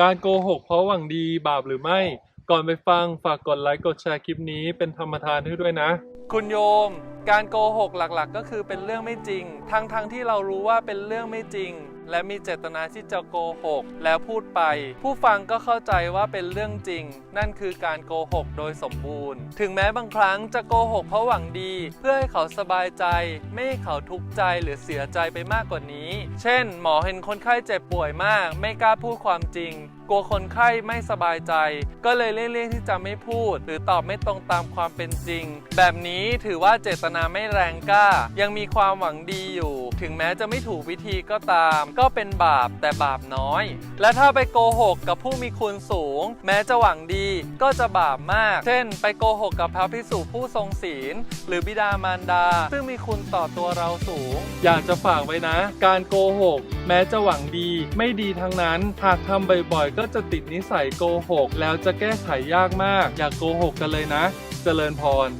การโกหกเพราะหวังดีบาปหรือไม่ ก่อนไปฟังฝากกดไลค์กดแชร์คลิปนี้เป็นธรรมทานให้ด้วยนะ คุณโยม การโกหกหลักๆ ก็คือเป็นเรื่องไม่จริง ทั้งๆทที่เรารู้ว่าเป็นเรื่องไม่จริง และมีเจตนาที่จะโกหก แล้วพูดไป ผู้ฟังก็เข้าใจว่าเป็นเรื่องจริง นั่นคือการโกหกโดยสมบูรณ์ ถึงแม้บางครั้งจะโกหกเพราะหวังดี เพื่อให้เขาสบายใจ ไม่ให้เขาทุกข์ใจหรือเสียใจไปมากกว่านี้ เช่น หมอเห็นคนไข้เจ็บป่วยมาก ไม่กล้าพูดความจริงกลัวคนไข้ไม่สบายใจ ก็เลยเลี่ยงๆที่จะไม่พูด หรือตอบไม่ตรงตามความเป็นจริง แบบนี้ถือว่าเจตนาไม่แรงกล้า ยังมีความหวังดีอยู่ ถึงแม้จะไม่ถูกวิธีก็ตามก็เป็นบาปแต่บาปน้อย และถ้าไปโกหกกับผู้มีคุณสูง แม้จะหวังดีก็จะบาปมาก เช่น ไปโกหกกับพระพิสุผู้ทรงศีล หรือบิดามารดา ซึ่งมีคุณต่อตัวเราสูง อยากจะฝากไว้นะ การโกหก แม้จะหวังดี ไม่ดีทั้งนั้น หากทำบ่อยๆ ก็จะติดนิสัยโกหก แล้วจะแก้ไขยากมาก อย่ากโกหกกันเลยนะ เจริญพร